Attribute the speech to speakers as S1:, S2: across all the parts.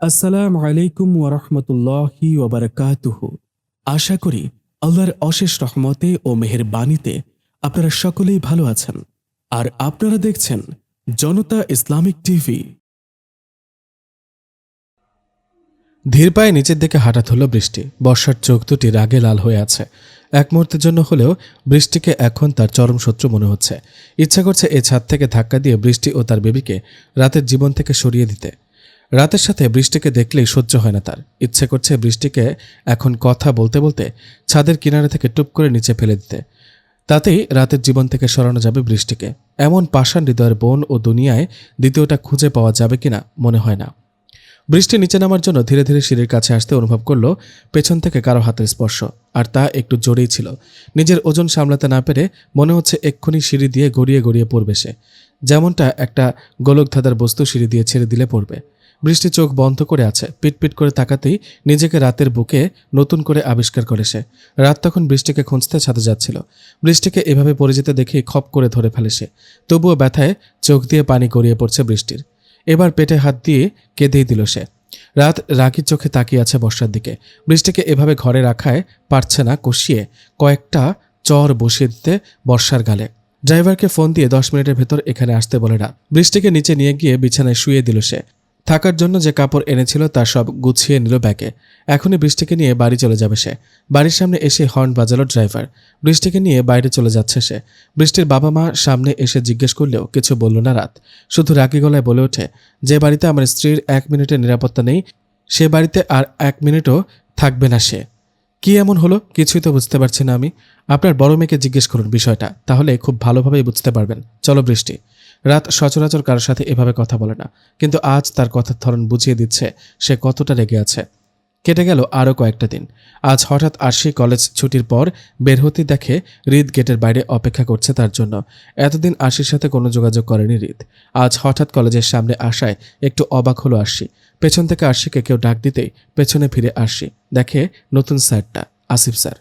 S1: আসসালামু আলাইকুম ওরহমতুল্লাহি ওবরাকাতুহু আশা করি আল্লাহর অশেষ রহমতে ও মেহের বাণীতে আপনারা সকলেই ভালো আছেন। আর আপনারা দেখছেন জনতা ইসলামিক টিভি।
S2: ধীর পায়ে নিচের দিকে হাঁটা ধরল বৃষ্টি। বর্ষার চোখ দুটি রাগে লাল হয়ে আছে। এক মুহূর্তের জন্য হলেও বৃষ্টিকে এখন তার চরম শত্রু মনে হচ্ছে। ইচ্ছা করছে এ ছাদ থেকে ধাক্কা দিয়ে বৃষ্টি ও তার বেবিকে রাতের জীবন থেকে সরিয়ে দিতে। রাতের সাথে বৃষ্টিকে দেখলেই সহ্য হয় না তার। ইচ্ছে করছে বৃষ্টিকে এখন কথা বলতে বলতে ছাদের কিনারে থেকে টুপ করে নিচে ফেলে দিতে। তাতেই রাতের জীবন থেকে সরানো যাবে বৃষ্টিকে। এমন পাষাণ হৃদয়ের বোন ও দুনিয়ায় দ্বিতীয়টা খুঁজে পাওয়া যাবে কিনা মনে হয় না। বৃষ্টি নিচে নামার জন্য ধীরে ধীরে সিঁড়ির কাছে আসতে অনুভব করল পেছন থেকে কারও হাতের স্পর্শ, আর তা একটু জোরেই ছিল। নিজের ওজন সামলাতে না পেরে মনে হচ্ছে এক্ষুনি সিঁড়ি দিয়ে গড়িয়ে গড়িয়ে পড়বে সে। যেমনটা একটা গোলকধাঁধার বস্তু সিঁড়ি দিয়ে ছেড়ে দিলে পড়বে। বৃষ্টি চোখ বন্ধ করে আছে। পিটপিট করে তাকাতেই নিজেকে রাতের বুকে নতুন করে আবিষ্কার করে সে। রাত তখন বৃষ্টিকে খুঁজতে ছাদে যাচ্ছিল। বৃষ্টিকে এভাবে পড়ে যেতে দেখে খপ করে ধরে ফেলে সে। তবুও ব্যথায় চোখ দিয়ে পানি গড়িয়ে পড়ছে বৃষ্টির। এবার পেটে হাত দিয়ে কেঁদেই দিল সে। রাত রাগির চোখে তাকিয়ে আছে বর্ষার দিকে। বৃষ্টিকে এভাবে ঘরে রাখায় পারছে না কষিয়ে কয়েকটা চর বসিয়ে দিতে বর্ষার গালে। ড্রাইভারকে ফোন দিয়ে দশ মিনিটের ভেতর এখানে আসতে বলে রাত বৃষ্টিকে নিচে নিয়ে গিয়ে বিছানায় শুয়ে দিল সে। থাকার জন্য যে কাপড় এনেছিল তার সব গুছিয়ে নিল ব্যাগে। এখনই বৃষ্টিকে নিয়ে বাড়ি চলে যাবে সে। বাড়ির সামনে এসে হর্ন বাজালো ড্রাইভার। বৃষ্টিকে নিয়ে বাইরে চলে যাচ্ছে সে। বৃষ্টির বাবা মা সামনে এসে জিজ্ঞেস করলেও কিছু বলল না রাত। শুধু রাগি গলায় বলে ওঠে, যে বাড়িতে আমার স্ত্রীর এক মিনিটের নিরাপত্তা নেই, সে বাড়িতে আর এক মিনিটও থাকবে না সে। কি এমন হলো? কিছুই তো বুঝতে পারছি না আমি। আপনার বড় মেয়েকে জিজ্ঞেস করুন বিষয়টা। তাহলে খুব ভালোভাবেই বুঝতে পারবেন। চলো বৃষ্টি। রাত সচরাচর কারোর সাথে এভাবে কথা বলে না, কিন্তু আজ তার কথার ধরন বুঝিয়ে দিচ্ছে সে কতটা রেগে আছে। কেটে গেল আরও কয়েকটা দিন। আজ হঠাৎ আরশি কলেজ ছুটির পর বের হতে দেখে হৃদ গেটের বাইরে অপেক্ষা করছে তার জন্য। এতদিন আরশির সাথে কোনো যোগাযোগ করেনি হৃদ। আজ হঠাৎ কলেজের সামনে আসায় একটু অবাক হলো আরশি। পেছন থেকে আরশিকে কেউ ডাক দিতেই পেছনে ফিরে আরশি। দেখে নতুন স্যারটা, আসিফ স্যার।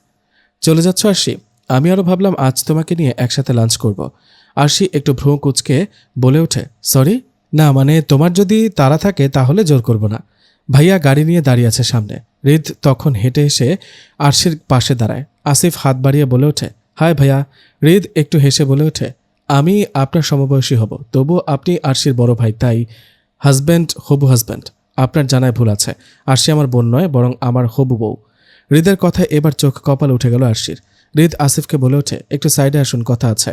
S2: চলে যাচ্ছ আরশি? আমি আরও ভাবলাম আজ তোমাকে নিয়ে একসাথে লাঞ্চ করব। আরশি একটু ভ্রু কুচকে বলে ওঠে, সরি, না মানে তোমার যদি তারা থাকে তাহলে জোর করব না। ভাইয়া গাড়ি নিয়ে দাঁড়িয়ে আছে সামনে। হৃদ তখন হেঁটে এসে আরশির পাশে দাঁড়ায়। আসিফ হাত বাড়িয়ে বলে ওঠে, হায় ভাইয়া। হৃদ একটু হেসে বলে ওঠে, আমি আপনার সমবয়সী হব, তবু আপনি আরশির বড় ভাই, তাই হাজব্যান্ড হবু হাজব্যান্ড। আপনার জানায় ভুল আছে। আরশি আমার বোন নয়, বরং আমার হবু বউ। হৃদের কথায় এবার চোখ কপাল উঠে গেল আরশির। হৃদ আসিফকে বলে ওঠে, একটু সাইডে আসুন, কথা আছে।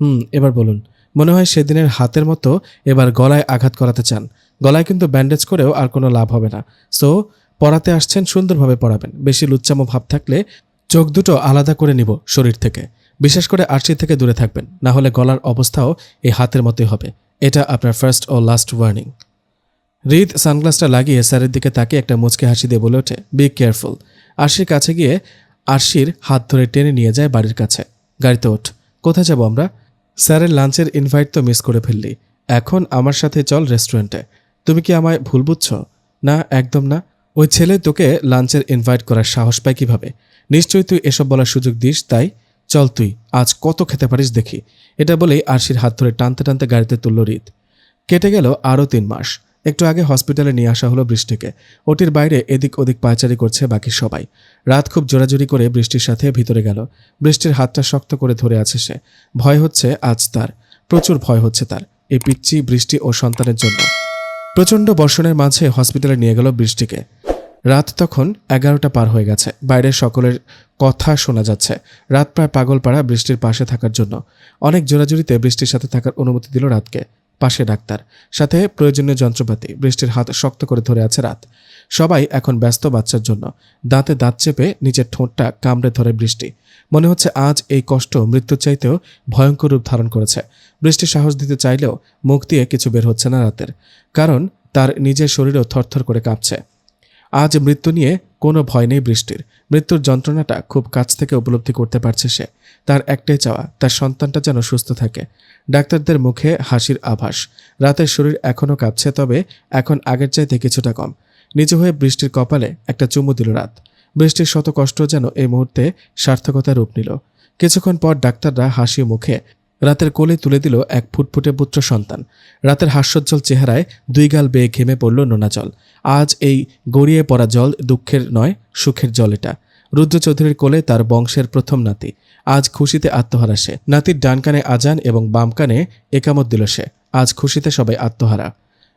S2: হুম, এবার বলুন। মনে হয় সেদিনের হাতের মতো এবার গলায় আঘাত করাতে চান। গলায় কিন্তু ব্যান্ডেজ করেও আর কোনো লাভ হবে না। সো, পড়াতে আসছেন, সুন্দরভাবে পড়াবেন। বেশি লুচ্চামো ভাব থাকলে চোখ দুটো আলাদা করে নিব শরীর থেকে। বিশেষ করে আরশি থেকে দূরে থাকবেন। না হলে গলার অবস্থাও এই হাতের মতোই হবে। এটা আপনার ফার্স্ট ও লাস্ট ওয়ার্নিং হৃদ সানগ্লাসটা লাগিয়ে স্যারের দিকে তাকিয়ে একটা মুচকে হাসি দিয়ে বলে ওঠে বি কেয়ারফুল আরশির কাছে গিয়ে আরশির হাত ধরে টেনে নিয়ে যায় বাড়ির কাছে। গাড়িতে ওঠ। কোথায় যাব আমরা? স্যারের লাঞ্চের ইনভাইট তো মিস করে ফেললি। এখন আমার সাথে চল রেস্টুরেন্টে তুমি কি আমায় ভুল বুঝছ? না, একদম না। ওই ছেলে তোকে লাঞ্চের ইনভাইট করার সাহস পায় কীভাবে? নিশ্চয়ই তুই এসব বলার সুযোগ দিস, তাই? চল তুই, আজ কত খেতে পারিস দেখি। এটা বলেই আরশির হাত ধরে টানতে টানতে গাড়িতে তুলল রিত। কেটে গেল আরও তিন মাস। একটু আগে হসপিটালে নিয়ে আসা হলো বৃষ্টিকে। ওটির বাইরে এদিক ওদিক পায়চারি করছে বাকি সবাই। রাত খুব জোরাজুরি করে বৃষ্টির সাথে ভিতরে গেল। বৃষ্টির হাতটা শক্ত করে ধরে আছে সে। ভয় হচ্ছে আজ তার। প্রচুর ভয় হচ্ছে তার, এই পিচ্ছি বৃষ্টি ও সন্তানের জন্য। প্রচণ্ড বর্ষণের মাঝে হসপিটালে নিয়ে গেল বৃষ্টিকে। রাত তখন এগারোটা পার হয়ে গেছে। বাইরে সকলের কথা শোনা যাচ্ছে। রাত প্রায় পাগল পাড়া বৃষ্টির পাশে থাকার জন্য। অনেক জোরাজুরিতে বৃষ্টির সাথে থাকার অনুমতি দিল রাতকে। পাশে ডাক্তার। সাথে প্রয়োজনীয় যন্ত্রপাতি, বৃষ্টির হাত শক্ত করে ধরে আছে রাত। সবাই এখন ব্যস্ত বাচ্চার জন্য। দাঁতে দাঁত চেপে নিজের ঠোঁটটা কামড়ে ধরে বৃষ্টি। মনে হচ্ছে আজ এই কষ্ট মৃত্যুর চাইতেও ভয়ঙ্কর রূপ ধারণ করেছে। বৃষ্টি সাহস দিতে চাইলেও মুখ দিয়ে কিছু বের হচ্ছে না রাতের। কারণ তার নিজের শরীরও থরথর করে কাঁপছে। আজ মৃত্যু নিয়ে কোনো ভয় নেই বৃষ্টির। মৃত্যুর যন্ত্রণাটা খুব কাছ থেকে উপলব্ধি করতে পারছে সে। তার একটাই চাওয়া, তার সন্তানটা যেন সুস্থ থাকে। ডাক্তারদের মুখে হাসির আভাস। রাতের শরীর এখনও কাঁপছে, তবে এখন আগের চাইতে কিছুটা কম। নিচু হয়ে বৃষ্টির কপালে একটা চুমু দিল রাত। বৃষ্টির শত কষ্ট যেন এই মুহূর্তে সার্থকতা রূপ নিল। কিছুক্ষণ পর ডাক্তাররা হাসি মুখে রাতের কোলে তুলে দিল এক ফুটফুটে পুত্র সন্তান। রাতের হাস্যোজ্জ্বল চেহারায় দুই গাল বেয়ে ঘেমে পড়ল নোনা জল। আজ এই গড়িয়ে পড়া জল দুঃখের নয়, সুখের জল এটা। রুদ্র চৌধুরীর কোলে তার বংশের প্রথম নাতি। আজ খুশিতে আত্মহারা সে। নাতির ডান কানে আজান এবং বাম কানে একামত দিল সে। আজ খুশিতে সবাই আত্মহারা।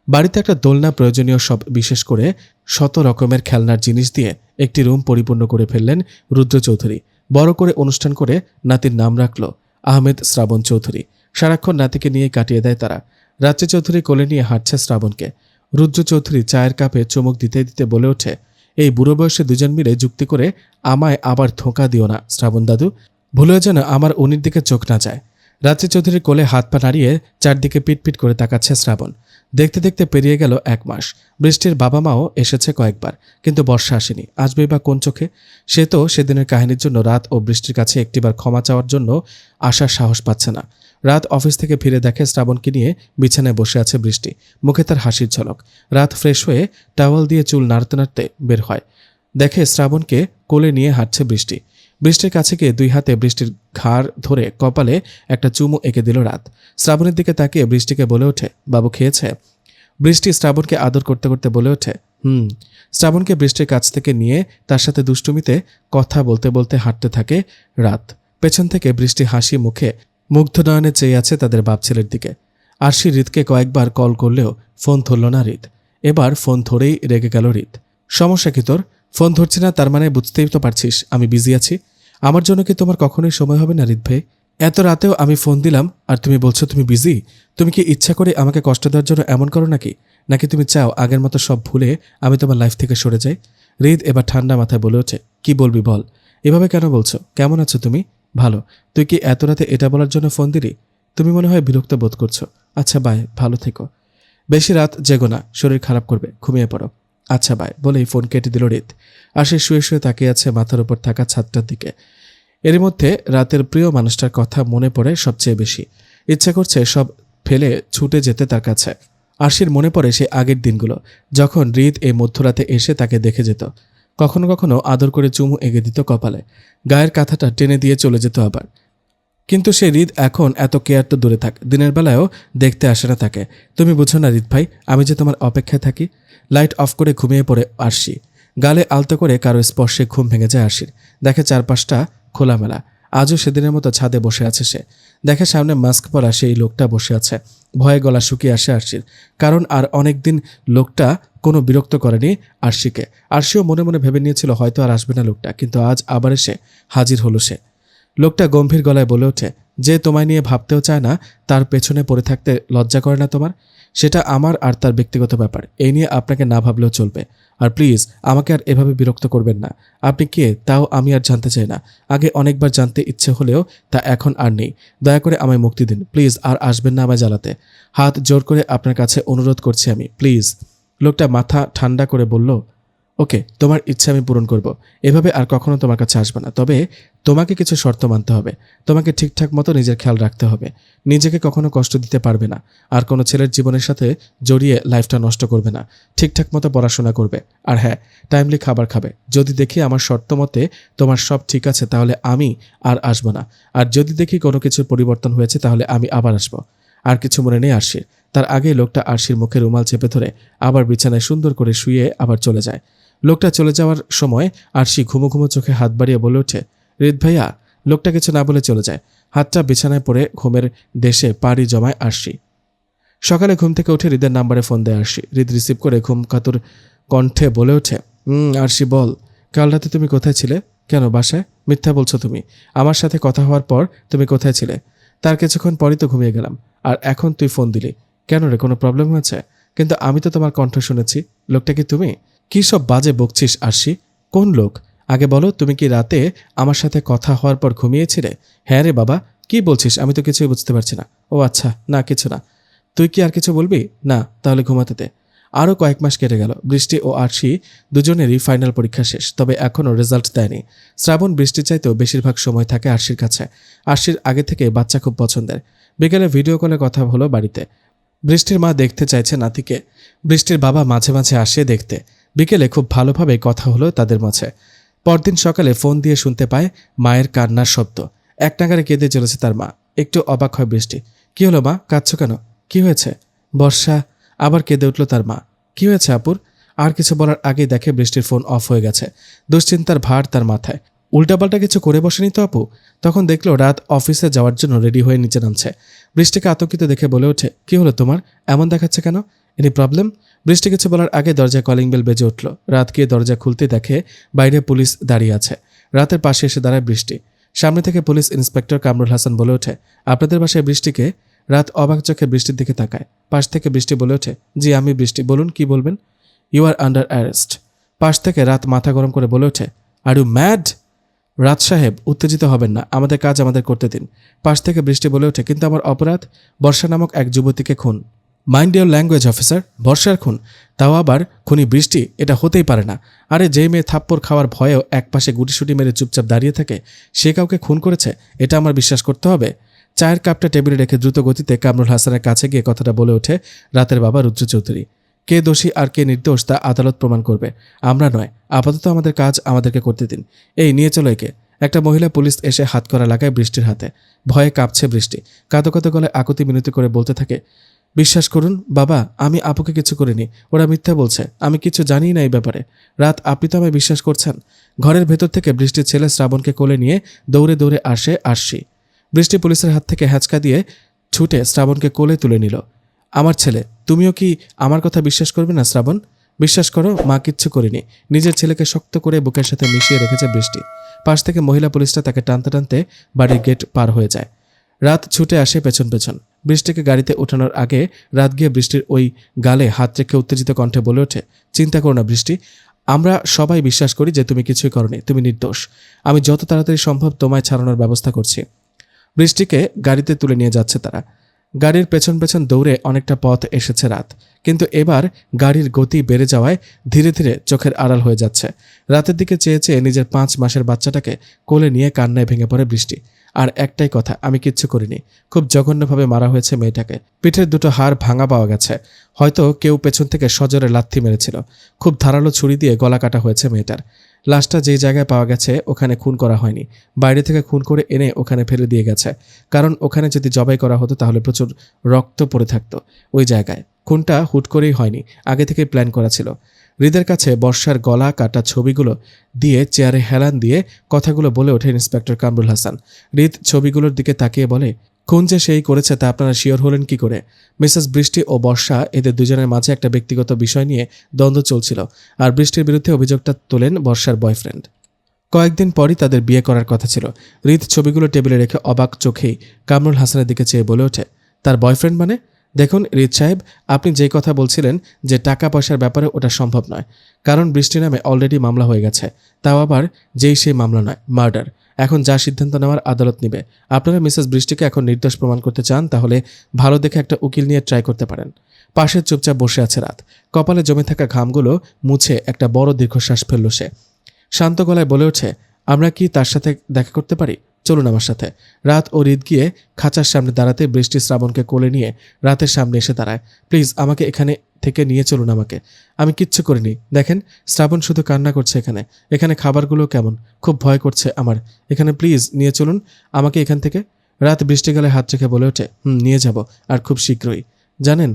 S2: বাড়িতে একটা দোলনা প্রয়োজনীয় সব বিশেষ করে শত রকমের খেলনার জিনিস দিয়ে একটি রুম পরিপূর্ণ করে ফেললেন রুদ্র চৌধুরী বড় করে অনুষ্ঠান করে নাতির নাম রাখল। আহমেদ শ্রাবণ চৌধুরী। সারাক্ষণ নাতিকে নিয়ে কাটিয়ে দেয় তারা। রাজ্য চৌধুরী কোলে নিয়ে হাঁটছে শ্রাবণকে। রুদ্র চৌধুরী চায়ের কাপে চুমুক দিতে দিতে বলে ওঠে, এই বুড়ো বয়সে দুজন মিলে যুক্তি করে আমায় আবার ধোঁকা দিও না, শ্রাবণ দাদু। ভুলেও যেন আমার উনির দিকে চোখ না যায়। রাজ্য চৌধুরীর কোলে হাত পা নাড়িয়ে চারদিকে পিটপিট করে তাকাচ্ছে শ্রাবণ। দেখতে দেখতে পেরিয়ে গেল এক মাস। বৃষ্টির বাবা মাও এসেছে কয়েকবার, কিন্তু বর্ষা আসেনি। আসবে বা কোন চোখে? সে তো সেদিনের কাহিনীর জন্য রাত ও বৃষ্টির কাছে একটিবার ক্ষমা চাওয়ার জন্য আসার সাহস পাচ্ছে না। রাত অফিস থেকে ফিরে দেখে শ্রাবণকে নিয়ে বিছানায় বসে আছে বৃষ্টি। মুখে তার হাসির ঝলক। রাত ফ্রেশ হয়ে টাওয়াল দিয়ে চুল নাড়তে নাড়তে বের হয়। দেখে শ্রাবণকে কোলে নিয়ে হাঁটছে বৃষ্টি। বৃষ্টির কাছে গিয়ে দুই হাতে বৃষ্টির ঘাড় ধরে কপালে একটা চুমু এঁকে দিল রাত। শ্রাবণের দিকে তাকিয়ে বৃষ্টিকে বলে ওঠে, বাবু খেয়েছে? বৃষ্টি শ্রাবণকে আদর করতে করতে বলে ওঠে, হুম। শ্রাবণকে বৃষ্টির কাছ থেকে নিয়ে তার সাথে দুষ্টুমিতে কথা বলতে বলতে হাঁটতে থাকে রাত। পেছন থেকে বৃষ্টি হাসি মুখে মুগ্ধ নয়নে চেয়ে আছে তাদের বাপ ছেলের দিকে। আরশি রিতকে কয়েকবার কল করলেও ফোন ধরল না রিত এবার ফোন ধরেই রেগে গেল রিত সমস্যা কি তোর? ফোন ধরছি না, তার মানে বুঝতেই তো পারছিস, আমি বিজি আছি। আমার জন্য কি তোমার কখনোই সময় হবে না রিত ভাই? এত রাতেও আমি ফোন দিলাম, আর তুমি বলছো তুমি বিজি? তুমি কি ইচ্ছা করে আমাকে কষ্ট দেওয়ার জন্য এমন করো নাকি? নাকি তুমি চাও আগের মতো সব ভুলে আমি তোমার লাইফ থেকে সরে যাই? রিদ এবার ঠান্ডা মাথায় বলে ওঠে, কি বলবি বল? এভাবে কেন বলছো? কেমন আছো তুমি? ভালো। তুই কি এত রাতে এটা বলার জন্য ফোন দিলি? তুমি মনে হয় বিরক্ত বোধ করছ। আচ্ছা বাই ভালো থেকো। বেশি রাত জেগো না, শরীর খারাপ করবে, ঘুমিয়ে পড়ো। আচ্ছা বাই বলেই ফোন কেটে দিল রিত। আর সে শুয়ে শুয়ে তাকিয়ে আছে মাথার উপর থাকা ছাদটার দিকে। এর মধ্যে রাতের প্রিয় মানুষটার কথা মনে পড়ে সবচেয়ে বেশি। ইচ্ছা করছে সব ফেলে ছুটে যেতে তার কাছে। আশির মনে পড়ে সে আগের দিনগুলো, যখন হৃদ এই মধ্যরাতে এসে তাকে দেখে যেত। কখনো কখনো আদর করে চুমু এগে দিত কপালে। গায়ের কাঁথাটা টেনে দিয়ে চলে যেত আবার। কিন্তু সে হৃদ এখন এত কেয়ার তো দূরে থাক, দিনের বেলায়ও দেখতে আসে না তাকে। তুমি বুঝো না হৃদ ভাই, আমি যে তোমার অপেক্ষায় থাকি। লাইট অফ করে ঘুমিয়ে পড়ে আরশি। গালে আলতো করে কারও স্পর্শে ঘুম ভেঙে যায় আরশির। দেখে চারপাশটা খোলামেলা। আজও সেদিনের মতো ছাদে বসে আছে সে। দেখে সামনে মাস্ক পরা সেই লোকটা বসে আছে। ভয়ে গলা শুকিয়ে আসে আরশির। কারণ আর অনেকদিন লোকটা কোনো বিরক্ত করেনি আরশিকে। আরশিও মনে মনে ভেবে নিয়েছিল হয়তো আর আসবে না লোকটা, কিন্তু আজ আবার এসে হাজির হলো সে। লোকটা গম্ভীর গলায় বলে ওঠে, যে তোমায় নিয়ে ভাবতেও চায় না, তার পেছনে পড়ে থাকতে লজ্জা করে না তোমার? সেটা আমার আর তার ব্যক্তিগত ব্যাপার। এই নিয়ে আপনাকে না ভাবলেও চলবে। আর প্লিজ, আমাকে আর এভাবে বিরক্ত করবেন না। আপনি কে? তাও আমি আর জানতে চাই না। আগে অনেকবার জানতে ইচ্ছে হলেও তা এখন আর নেই। দয়া করে আমায় মুক্তি দিন। প্লিজ, আর আসবেন না আমায় জ্বালাতে। হাত জোর করে আপনার কাছে অনুরোধ করছি আমি। প্লিজ। লোকটা মাথা ঠান্ডা করে বলল ওকে, তোমার ইচ্ছা আমি পূরণ করব। এভাবে আর কখনো তোমার কাছে আসবে না। তবে তোমাকে কিছু শর্ত মানতে হবে। তোমাকে ঠিকঠাক মতো নিজের খেয়াল রাখতে হবে। নিজেকে কখনো কষ্ট দিতে পারবে না। আর কোনো ছেলের জীবনের সাথে জড়িয়ে লাইফটা নষ্ট করবে না। ঠিকঠাক মতো পড়াশোনা করবে। আর হ্যাঁ টাইমলি খাবার খাবে। যদি দেখি আমার শর্ত মতে তোমার সব ঠিক আছে, তাহলে আমি আর আসব না। আর যদি দেখি কোনো কিছুর পরিবর্তন হয়েছে, তাহলে আমি আবার আসব। আর কিছু মনে নেই আরশির। তার আগে লোকটা আরশির মুখে রুমাল চেপে ধরে আবার বিছানায় সুন্দর করে শুয়ে আবার চলে যায়। লোকটা চলে যাওয়ার সময় আরশি ঘুমো ঘুমো চোখে হাত বাড়িয়ে বলে ওঠে রিদ ভাইয়া, লোকটা কিছু না বলে চলে যায়। হাতটা বিছানায় পড়ে ঘুমের দেশে পাড়ি জমায় আরশি। সকালে ঘুম থেকে উঠে হৃদের নাম্বারে ফোন দেয় আরশি। হৃদ রিসিভ করে ঘুম কাতুর কণ্ঠে বলে ওঠে হুম আরশি বল, কাল রাতে তুমি কোথায় ছিলে? কেন, বাসায়? মিথ্যা বলছো তুমি। আমার সাথে কথা হওয়ার পর তুমি কোথায় ছিলে? তার কিছুক্ষণ পরই তো ঘুমিয়ে গেলাম। আর এখন তুই ফোন দিলি। কেন রে, কোনো প্রবলেম হয়েছে? কিন্তু আমি তো তোমার কণ্ঠ শুনেছি। লোকটা কি তুমি? কী সব বাজে বকছিস আরশি? কোন লোক? আগে বলো, তুমি কি রাতে আমার সাথে কথা হওয়ার পর ঘুমিয়েছিলে? হ্যাঁ রে বাবা, কি বলছিস? আমি তো কিছুই বুঝতে পারছি না। ও আচ্ছা না, কিছু না। তুই কি আর কিছু বলবি? না, তাহলে ঘুমাতে দে। আরও কয়েক মাস কেটে গেল। বৃষ্টি ও আরশি দুজনেরই ফাইনাল পরীক্ষা শেষ, তবে এখনও রেজাল্ট দেয়নি। শ্রাবণ বৃষ্টি চাইতেও বেশিরভাগ সময় থাকে আরশির কাছে। আরশির আগে থেকে বাচ্চা খুব পছন্দের। বিকেলে ভিডিও কলে কথা হলো বাড়িতে। বৃষ্টির মা দেখতে চাইছে নাতিকে। বৃষ্টির বাবা মাঝে মাঝে আসে দেখতে। বিকেলে খুব ভালোভাবে কথা হলো তাদের মাঝে। পরদিন সকালে ফোন দিয়ে শুনতে পায় মায়ের কান্নার শব্দ। এক নাগারে কেঁদে চলেছে তার মা। একটু অবাক হয় বৃষ্টি। কি হলো মা? কাঁদছো কেন? কি হয়েছে? বর্ষা, আবার কেঁদে উঠল তার মা। কি হয়েছে আপুর? আর কিছু বলার আগেই দেখে বৃষ্টির ফোন অফ হয়ে গেছে। দুশ্চিন্তার ভার তার মাথায়। উল্টাপাল্টা কিছু করে বসেনি তো আপু? তখন দেখল রাত অফিসে যাওয়ার জন্য রেডি হয়ে নিচে নামছে। বৃষ্টিকে আতঙ্কিত দেখে বলে ওঠে, কি হলো তোমার? এমন দেখাচ্ছে কেন? এনি প্রবলেম বৃষ্টি কিছু বলার আগে দরজায় কলিং বেল বেজে উঠল। রাত গিয়ে দরজা খুলতে দেখে বাইরে পুলিশ দাঁড়িয়ে আছে। রাতের পাশে এসে দাঁড়ায় বৃষ্টি। সামনে থেকে পুলিশ ইন্সপেক্টর কামরুল হাসান বলে ওঠে, আপনাদের বাসায় বৃষ্টিকে? রাত অবাক চোখে বৃষ্টির দিকে তাকায়। পাশ থেকে বৃষ্টি বলে ওঠে, জি, আমি বৃষ্টি, বলুন কি বলবেন? ইউ আর আন্ডার অ্যারেস্ট পাশ থেকে রাত মাথা গরম করে বলে ওঠে আর ইউ ম্যাড রাত সাহেব, উত্তেজিত হবেন না, আমাদের কাজ আমাদের করতে দিন। পাশ থেকে বৃষ্টি বলে ওঠে, কিন্তু আমার অপরাধ? বর্ষা নামক এক যুবতীকে খুন। মাইন্ড ইউর ল্যাঙ্গুয়েজ অফিসার বর্ষার খুন। তাও আবার খুনি বৃষ্টি, এটা হতেই পারে না। আরে যে মেয়ে থাপ্পড় খাওয়ার ভয়েও এক পাশে গুটিসুটি মেরে চুপচাপ দাঁড়িয়ে থাকে, সে কাউকে খুন করেছে? এটা আমার বিশ্বাস করতে হবে। চায়ের কাপটা টেবিলে রেখে দ্রুত গতিতে কামরুল হাসানের কাছে গিয়ে কথাটা বলে ওঠে রাতের বাবা রুদ্র চৌধুরী। কে দোষী আর কে নির্দোষ তা আদালত প্রমাণ করবে। আমরা নয়, আপাতত আমাদের কাজ আমাদেরকে করতে দিন। এই, নিয়ে চলো একে। একটা মহিলা পুলিশ এসে হাত করা লাগায় বৃষ্টির হাতে। ভয়ে কাঁপছে বৃষ্টি। কাঁদো কাঁদো গলায় আকুতি মিনতি করে বলতে থাকে বিশ্বাস করুন, বাবা, আমি আপুকে কিছু করিনি। ওরা মিথ্যা বলছে। আমি কিছু জানি না এই ব্যাপারে। রাত আপনি তো আমায় বিশ্বাস করছেন। ঘরের ভেতর থেকে বৃষ্টির ছেলে শ্রাবণকে কোলে নিয়ে দৌড়ে দৌড়ে আসে আসছি বৃষ্টি পুলিশের হাত থেকে হ্যাঁচকা দিয়ে ছুটে শ্রাবণকে কোলে তুলে নিল। আমার ছেলে, তুমিও কি আমার কথা বিশ্বাস করবে না শ্রাবণ? বিশ্বাস করো, মা কিচ্ছু করিনি। নিজের ছেলেকে শক্ত করে বুকের সাথে মিশিয়ে রেখেছে বৃষ্টি। পাশ থেকে মহিলা পুলিশটা তাকে টানতে টানতে বাড়ির গেট পার হয়ে যায়। রাত ছুটে আসে পেছন পেছন। বৃষ্টিকে গাড়িতে ওঠানোর আগে রাত গিয়ে বৃষ্টির ওই গালে হাত রেখে উত্তেজিত কণ্ঠে বলে ওঠে, চিন্তা করো না বৃষ্টি, আমরা সবাই বিশ্বাস করি যে তুমি কিছুই করনি, তুমি নির্দোষ। আমি যত তাড়াতাড়ি সম্ভব তোমায় ছাড়ানোর ব্যবস্থা করছি। বৃষ্টিকে গাড়িতে তুলে নিয়ে যাচ্ছে তারা। গাড়ির পেছন পেছন দৌড়ে অনেকটা পথ এসেছে রাত, কিন্তু এবার গাড়ির গতি বেড়ে যাওয়ায় ধীরে ধীরে চোখের আড়াল হয়ে যাচ্ছে। রাতের দিকে চেয়ে চেয়ে নিজের পাঁচ মাসের বাচ্চাটাকে কোলে নিয়ে কান্নায় ভেঙে পড়ে বৃষ্টি। আর একটাই কথা, আমি কিচ্ছু করিনি। খুব জঘন্যভাবে মারা হয়েছে মেয়েটাকে। পিঠের দুটো হাড় ভাঙা পাওয়া গেছে। হয়তো কেউ পেছন থেকে সজোরে লাথি মেরেছিল। খুব ধারালো ছুরি দিয়ে গলা কাটা হয়েছে মেয়েটার। লাশটা যেই জায়গায় পাওয়া গেছে, ওখানে খুন করা হয়নি। বাইরে থেকে খুন করে এনে ওখানে ফেলে দিয়ে গেছে। কারণ ওখানে যদি জবাই করা হতো, তাহলে প্রচুর রক্ত পড়ে থাকতো ওই জায়গায়। খুনটা হুট করেই হয়নি, আগে থেকেই প্ল্যান করা ছিল। হৃদের কাছে বর্ষার গলা কাটা ছবিগুলো দিয়ে চেয়ারে হেলান দিয়ে কথাগুলো বলে ওঠে ইন্সপেক্টর কামরুল হাসান। হৃদ ছবিগুলোর দিকে তাকিয়ে বলে, খুন যে সেই করেছে তা আপনারা শিওর হলেন কি করে? মিসেস বৃষ্টি ও বর্ষা এদের দুজনের মাঝে একটা ব্যক্তিগত বিষয় নিয়ে দ্বন্দ্ব চলছিল আর বৃষ্টির বিরুদ্ধে অভিযোগটা তোলেন বর্ষার বয়ফ্রেন্ড। কয়েকদিন পরই তাদের বিয়ে করার কথা ছিল। হৃদ ছবিগুলো টেবিলে রেখে অবাক চোখেই কামরুল হাসানের দিকে চেয়ে বলে ওঠে, তার বয়ফ্রেন্ড মানে? দেখুন রিদ সাহেব, আপনি যেই কথা বলছিলেন যে টাকা পয়সার ব্যাপারে ওটা সম্ভব নয়, কারণ বৃষ্টি নামে অলরেডি মামলা হয়ে গেছে, তাও আবার যেই সেই মামলা নয় মার্ডার এখন যা সিদ্ধান্ত নেওয়ার আদালত নেবে। আপনারা মিসেস বৃষ্টিকে এখন নির্দোষ প্রমাণ করতে চান, তাহলে ভালো দেখে একটা উকিল নিয়ে ট্রাই করতে পারেন। পাশে চুপচাপ বসে আছে রাত। কপালে জমে থাকা ঘামগুলো মুছে একটা বড় দীর্ঘশ্বাস ফেলল সে। শান্ত গলায় বলে ওঠে, আমরা কি তার সাথে দেখা করতে পারি? চলুন আমার সাথে। রাত ও রিদ গিয়ে খাঁচার সামনে দাঁড়াতে বৃষ্টি শ্রাবণকে কোলে নিয়ে রাতের সামনে এসে দাঁড়ায়। প্লিজ, আমাকে এখানে থেকে নিয়ে চলুন আমাকে। আমি কিচ্ছু করিনি। দেখেন, শ্রাবণ শুধু কান্না করছে এখানে। এখানে খাবারগুলো কেমন? খুব ভয় করছে আমার। এখানে প্লিজ নিয়ে চলুন আমাকে এখান থেকে। রাত বৃষ্টি গেলে হাত রেখে বলে ওঠে, হুম, নিয়ে যাব, আর খুব শীঘ্রই। জানেন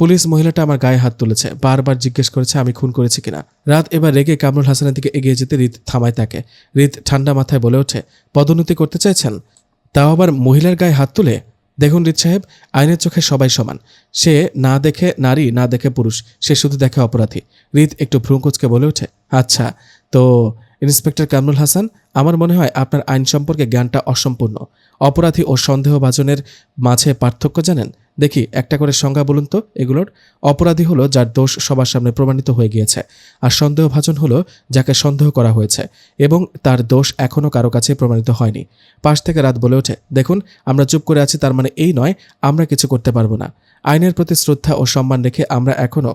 S2: পুলিশ মহিলাটা আমার গায়ে হাত তুলেছে, বারবার জিজ্ঞেস করেছে আমি খুন করেছি কিনা। রাত এবার রেগে কামরুল হাসানের দিকে এগিয়ে যেতে রিত থামায় তাকে। রিত ঠান্ডা মাথায় বলে ওঠে, পদোন্নতি করতে চাইছেন? তাও আবার মহিলার গায়ে হাত তুলে? দেখুন রিত সাহেব, আইনের চোখে সবাই সমান। সে না দেখে নারী, না দেখে পুরুষ, সে শুধু দেখে অপরাধী। রিত একটু ভ্রুঙ্কুচকে বলে ওঠে আচ্ছা তো ইন্সপেক্টর কামরুল হাসান, আমার মনে হয় আপনার আইন সম্পর্কে জ্ঞানটা অসম্পূর্ণ। অপরাধী ও সন্দেহভাজনের মাঝে পার্থক্য জানেন? দেখি, একটা করে সংজ্ঞা বলুন তো। এগুলোর অপরাধী হলো যার দোষ সবার সামনে প্রমাণিত হয়ে গিয়েছে, আর সন্দেহভাজন হলো যাকে সন্দেহ করা হয়েছে, এবং তার দোষ এখনও কারও কাছে প্রমাণিত হয়নি। পাশ থেকে রাত বলে ওঠে, দেখুন, আমরা চুপ করে আছি, তার মানে এই নয়, আমরা কিছু করতে পারব না। আইনের প্রতি শ্রদ্ধা ও সম্মান রেখে আমরা এখনও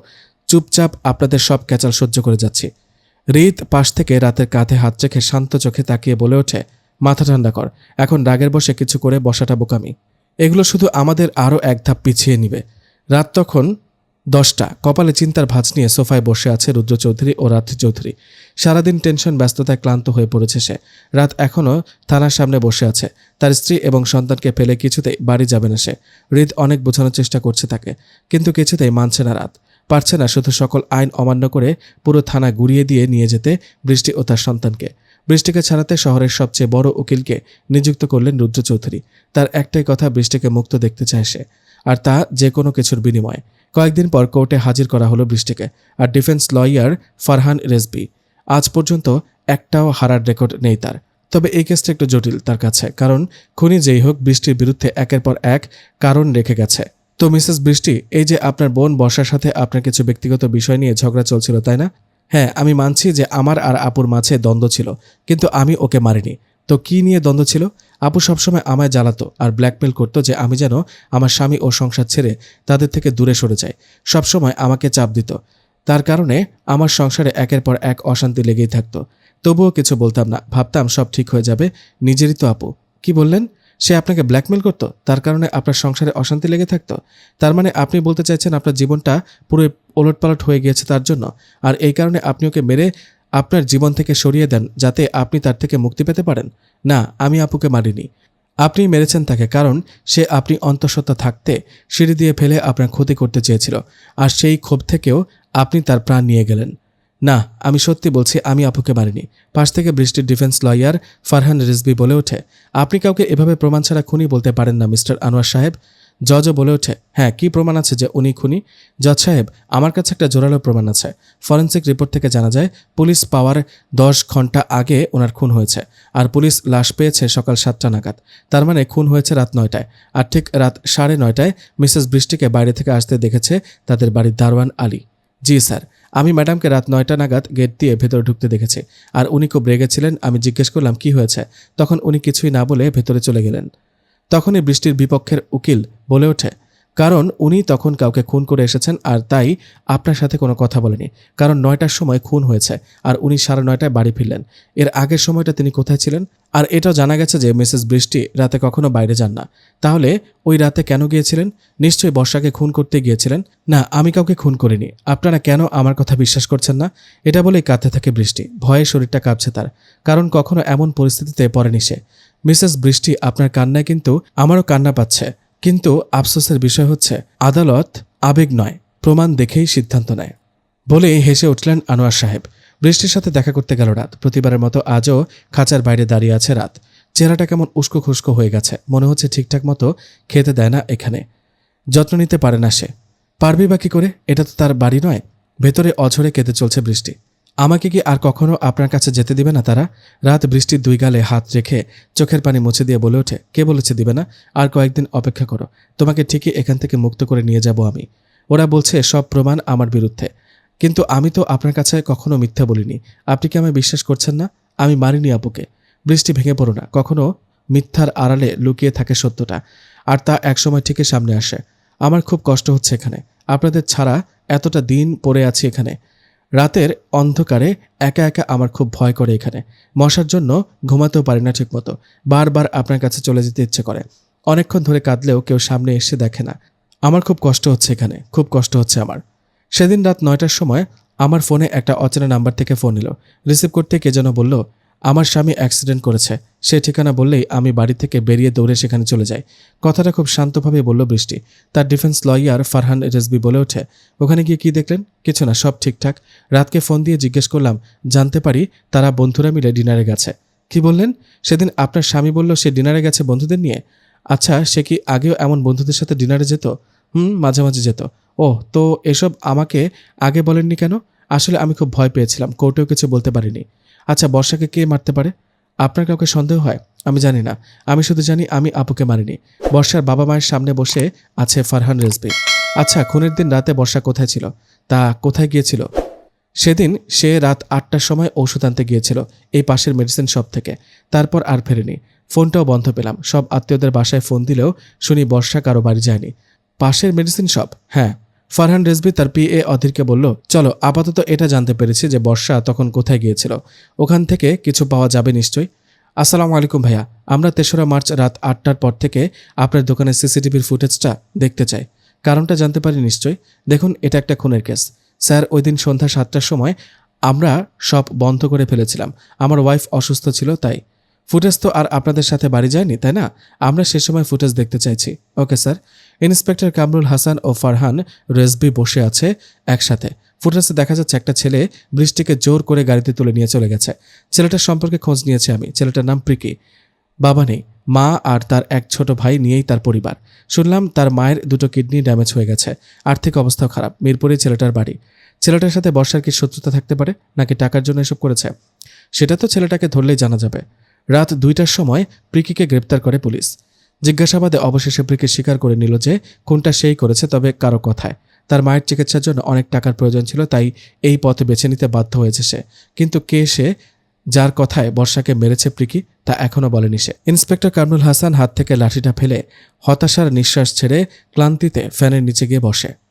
S2: চুপচাপ আপনাদের সব ক্যাচাল সহ্য করে যাচ্ছি। রিত পাশ থেকে রাতের কাঁধে হাত রেখে শান্ত চোখে তাকিয়ে বলে ওঠে, মাথা ঠান্ডা কর, এখন রাগের বসে কিছু করে বসাটা বোকামি। এগুলো শুধু আমাদের আরও এক ধাপ পিছিয়ে নিবে। রাত তখন দশটা। কপালে চিন্তার ভাঁজ নিয়ে সোফায় বসে আছে রুদ্র চৌধুরী ও রাত্রি চৌধুরী সারাদিন টেনশন, ব্যস্ততায় ক্লান্ত হয়ে পড়েছে সে। রাত এখনও থানার সামনে বসে আছে। তার স্ত্রী এবং সন্তানকে ফেলে কিছুতেই বাড়ি যাবে না সে। হৃদ অনেক বোঝানোর চেষ্টা করছে তাকে, কিন্তু কিছুতেই মানছে না রাত। পারছে না শুধু সকল আইন অমান্য করে পুরো থানা গুড়িয়ে দিয়ে নিয়ে যেতে বৃষ্টি ও তার সন্তানকে। বৃষ্টিকে ছাড়াতে শহরের সবচেয়ে বড় উকিলকে নিযুক্ত করলেন রুদ্র চৌধুরী। তার একটাই কথা, বৃষ্টিকে মুক্ত দেখতে চায় সে। আর তা যে কোনো কিছুর বিনিময়ে। কয়েকদিন পর কোর্টে হাজির করা হলো বৃষ্টিকে আর ডিফেন্স লয়ার ফারহান রেজবি আজ পর্যন্ত একটাও হারার রেকর্ড নেই তার। তবে এই কেসটা একটু জটিল তার কাছে, কারণ খুনি যেই হোক, বৃষ্টির বিরুদ্ধে একের পর এক কারণ রেখে গেছে। তো মিসেস বৃষ্টি, এই যে আপনার বোন বর্ষার সাথে আপনার কিছু ব্যক্তিগত বিষয় নিয়ে ঝগড়া চলছিল, তাই না? হ্যাঁ আমি মানছি যে আমার আর আপুর মাঝে দ্বন্দ্ব ছিল, কিন্তু আমি ওকে মারিনি। তো কি নিয়ে দ্বন্দ্ব ছিল? আপু সবসময় আমায় জ্বালাতো আর ব্ল্যাকমেল করতো যে আমি যেন আমার স্বামী ও সংসার ছেড়ে তাদের থেকে দূরে সরে যাই। সবসময় আমাকে চাপ দিত। তার কারণে আমার সংসারে একের পর এক অশান্তি লেগেই থাকতো। তবুও কিছু বলতাম না। ভাবতাম সব ঠিক হয়ে যাবে। নিজেরই তো আপু। কি বললেন? সে আপনাকে ব্ল্যাকমেল করতো? তার কারণে আপনার সংসারে অশান্তি লেগে থাকতো? তার মানে আপনি বলতে চাইছেন আপনার জীবনটা পুরো ওলটপালট হয়ে গিয়েছে তার জন্য। আর এই কারণে আপনি ওকে মেরে আপনার জীবন থেকে সরিয়ে দেন যাতে আপনি তার থেকে মুক্তি পেতে পারেন? না, আমি আপুকে মারিনি। আপনি মেরেছেন তাকে কারণ সে আপনি অন্তঃসত্ত্বা থাকতে সিঁড়ি দিয়ে ফেলে আপনার ক্ষতি করতে চেয়েছিল। আর সেই ক্ষোভ থেকেও আপনি তার প্রাণ নিয়ে গেলেন। না, আমি সত্যি বলছি, আমি আপুকে মারিনি। পাশ থেকে বৃষ্টির ডিফেন্স লয়ার ফারহান রিজবি বলে ওঠে। আপনি কাউকে এভাবে প্রমাণ ছাড়া খুনি বলতে পারেন না, মিস্টার আনোয়ার সাহেব। জজও বলে ওঠে হ্যাঁ কি প্রমাণ আছে যে উনি খুনি? জজ সাহেব, আমার কাছে একটা জোরালো প্রমাণ আছে। ফরেন্সিক রিপোর্ট থেকে জানা যায়, পুলিশ পাওয়ার দশ ঘণ্টা আগে ওনার খুন হয়েছে, আর পুলিশ লাশ পেয়েছে সকাল সাতটা নাগাদ। তার মানে খুন হয়েছে রাত নয়টায়, আর ঠিক রাত সাড়ে নয়টায় মিসেস বৃষ্টিকে বাইরে থেকে আসতে দেখেছে তাদের বাড়ির দারওয়ান আলী। জি, স্যার। আমি ম্যাডামকে রাত নয়টা নাগাদ গেট দিয়ে ভেতরে ঢুকতে দেখেছি। আর উনি খুব রেগে ছিলেন, আমি জিজ্ঞেস করলাম, কি হয়েছে? তখন উনি কিছুই না বলে ভেতরে চলে গেলেন। তখনই বৃষ্টির বিপক্ষের উকিল বলে ওঠে কারণ উনি তখন কাউকে খুন করে এসেছেন আর তাই আপনার সাথে কোনো কথা বলেনি। কারণ নয়টার সময় খুন হয়েছে আর উনি সাড়ে নয়টায় বাড়ি ফিরলেন। এর আগের সময়টা তিনি কোথায় ছিলেন? আর এটাও জানা গেছে যে মিসেস বৃষ্টি রাতে কখনো বাইরে যান না। তাহলে ওই রাতে কেন গিয়েছিলেন? নিশ্চয়ই বর্ষাকে খুন করতে গিয়েছিলেন? না, আমি কাউকে খুন করিনি। আপনারা কেন আমার কথা বিশ্বাস করছেন না? এটা বলেই কাঁদতে থাকে বৃষ্টি। ভয়ে শরীরটা কাঁপছে তার। কারণ কখনো এমন পরিস্থিতিতে পড়েনি সে। মিসেস বৃষ্টি আপনার কান্নায় কিন্তু আমারও কান্না পাচ্ছে। কিন্তু আফসোসের বিষয় হচ্ছে, আদালত আবেগ নয়, প্রমাণ দেখেই সিদ্ধান্ত নেয়। বলে হেসে উঠলেন আনোয়ার সাহেব। বৃষ্টির সাথে দেখা করতে গেল রাত। প্রতিবারের মতো আজও খাঁচার বাইরে দাঁড়িয়ে আছে রাত। চেহারাটা কেমন উস্কো খুস্কো হয়ে গেছে। মনে হচ্ছে ঠিকঠাক মতো খেতে দেয় না এখানে। যত্ন নিতে পারে না সে। পারবি বা কি করে? এটা তো তার বাড়ি নয়। ভেতরে অঝরে কেঁদে চলছে বৃষ্টি। আমাকে কি আর কখনো আপনার কাছে যেতে দিবে না তারা? রাত বৃষ্টির দুই গালে হাত রেখে চোখের পানি মুছে দিয়ে বলে ওঠে, কে বলেছে দিবে না? আর কয়েকদিন অপেক্ষা করো, তোমাকে ঠিকই এখান থেকে মুক্ত করে নিয়ে যাব আমি। ওরা বলছে, সব প্রমাণ আমার বিরুদ্ধে। কিন্তু আমি তো আপনার কাছে কখনো মিথ্যা বলিনি। আপনি কি আমায় বিশ্বাস করছেন না? আমি মারিনি আপুকে। বৃষ্টি ভেঙে পড়ো না। কখনো মিথ্যার আড়ালে লুকিয়ে থাকে সত্যটা, আর তা একসময় ঠিকই সামনে আসে। আমার খুব কষ্ট হচ্ছে এখানে। আপনাদের ছাড়া এতটা দিন পড়ে আছি এখানে। রাতের অন্ধকারে একা একা আমার খুব ভয় করে এখানে। মশার জন্য ঘুমাতেও পারি না ঠিকমতো। বারবার আপনার কাছে চলে যেতে ইচ্ছে করে। অনেকক্ষণ ধরে কাঁদলেও কেউ সামনে এসে দেখে না। আমার খুব কষ্ট হচ্ছে এখানে। খুব কষ্ট হচ্ছে আমার। সেদিন রাত নয়টার সময় আমার ফোনে একটা অচেনা নাম্বার থেকে ফোন এলো। রিসিভ করতে কে যেন বলল আমার স্বামী অ্যাক্সিডেন্ট করেছে। সে ঠিকানা বললেই আমি বাড়ি থেকে বেরিয়ে দৌড়ে সেখানে চলে যাই। কথাটা খুব শান্তভাবে বলল বৃষ্টি। তার ডিফেন্স লয়ার ফারহান রেজবি বলে ওঠে, ওখানে গিয়ে কি দেখলেন? কিছু না, সব ঠিকঠাক। রাতকে ফোন দিয়ে জিজ্ঞেস করলাম, জানতে পারি তারা বন্ধুরা মিলে ডিনারে গেছে। কি বললেন? সেদিন আপনার স্বামী বলল সে ডিনারে গেছে বন্ধুদের নিয়ে। আচ্ছা সে কি আগেও এমন বন্ধুদের সাথে ডিনারে যেত? হুম, মাঝে মাঝে যেত। ও, তো এসব আমাকে আগে বলেননি কেন? আসলে আমি খুব ভয় পেয়েছিলাম, কোর্টেও কিছু বলতে পারিনি। আচ্ছা বর্ষাকে কে মারতে পারে? আপনার কাউকে সন্দেহ হয়? আমি জানি না। আমি শুধু জানি আমি আপুকে মারিনি। বর্ষার বাবা মায়ের সামনে বসে আছে ফারহান রেজবি আচ্ছা খুনের দিন রাতে বর্ষা কোথায় ছিল? তা কোথায় গিয়েছিল? সেদিন সে রাত আটটার সময় ঔষধ আনতে গিয়েছিল, এই পাশের মেডিসিন শপ থেকে। তারপর আর ফেরেনি। ফোনটাও বন্ধ পেলাম। সব আত্মীয়দের বাসায় ফোন দিলেও শুনি বর্ষা কারও বাড়ি যায়নি। পাশের মেডিসিন শপ? হ্যাঁ। ফারহান রেজবি তার পিএ অধীরকে বলল, চলো, আপাতত এটা জানতে পেরেছি যে বর্ষা তখন কোথায় গিয়েছিল। ওখান থেকে কিছু পাওয়া যাবে নিশ্চয়ই? আসসালামু আলাইকুম ভাইয়া, আমরা তেসরা মার্চ রাত আটটার পর থেকে আপনার দোকানের সিসিটিভির ফুটেজটা দেখতে চাই। কারণটা জানতে পারি নিশ্চয়ই? দেখুন, এটা একটা খুনের কেস। স্যার, ওই দিন সন্ধ্যা সাতটার সময় আমরা সব বন্ধ করে ফেলেছিলাম। আমার ওয়াইফ অসুস্থ ছিল, তাই। ফুটেজ তো আর আপনাদের সাথে বাড়ি যায়নি, তাই না? আমরা সে সময় ফুটেজ দেখতে চাইছি। Okay, sir. Inspector Kamrul Hasan ও ফারহান রেসবি বসে আছে একসাথে। ফুটেজে দেখা যাচ্ছে একটা ছেলে বৃষ্টিকে জোর করে গাড়িতে তুলে নিয়ে চলে গেছে। ছেলেটার সম্পর্কে খোঁজ নিয়েছি আমি। ছেলেটার নাম প্রিকি বাবা নেই। মা আর তার এক ছোট ভাই নিয়েই তার পরিবার। শুনলাম তার মায়ের দুটো কিডনি ড্যামেজ হয়ে গেছে। আর্থিক অবস্থাও খারাপ। মিরপুরে ছেলেটার বাড়ি। ছেলেটার সাথে বর্ষার কি শত্রুতা থাকতে পারে, নাকি টাকার জন্য এসব করেছে? সেটা তো ছেলেটাকে ধরলেই জানা যাবে। রাত দুইটার সময় প্রিকিকে গ্রেপ্তার করে পুলিশ। জিজ্ঞাসাবাদে অবশেষে ব্রিকে স্বীকার করে নিল যে কোনটা সেই করেছে, তবে কারও কথায়। তার মায়ের চিকিৎসার জন্য অনেক টাকার প্রয়োজন ছিল, তাই এই পথ বেছে নিতে বাধ্য হয়েছে সে। কিন্তু কে সে, যার কথায় বর্ষাকে মেরেছে প্রিকি তা এখনও বলেনি সে। ইন্সপেক্টর কামরুল হাসান হাত থেকে লাঠিটা ফেলে হতাশার নিঃশ্বাস ছেড়ে ক্লান্তিতে ফ্যানের নিচে গিয়ে বসে।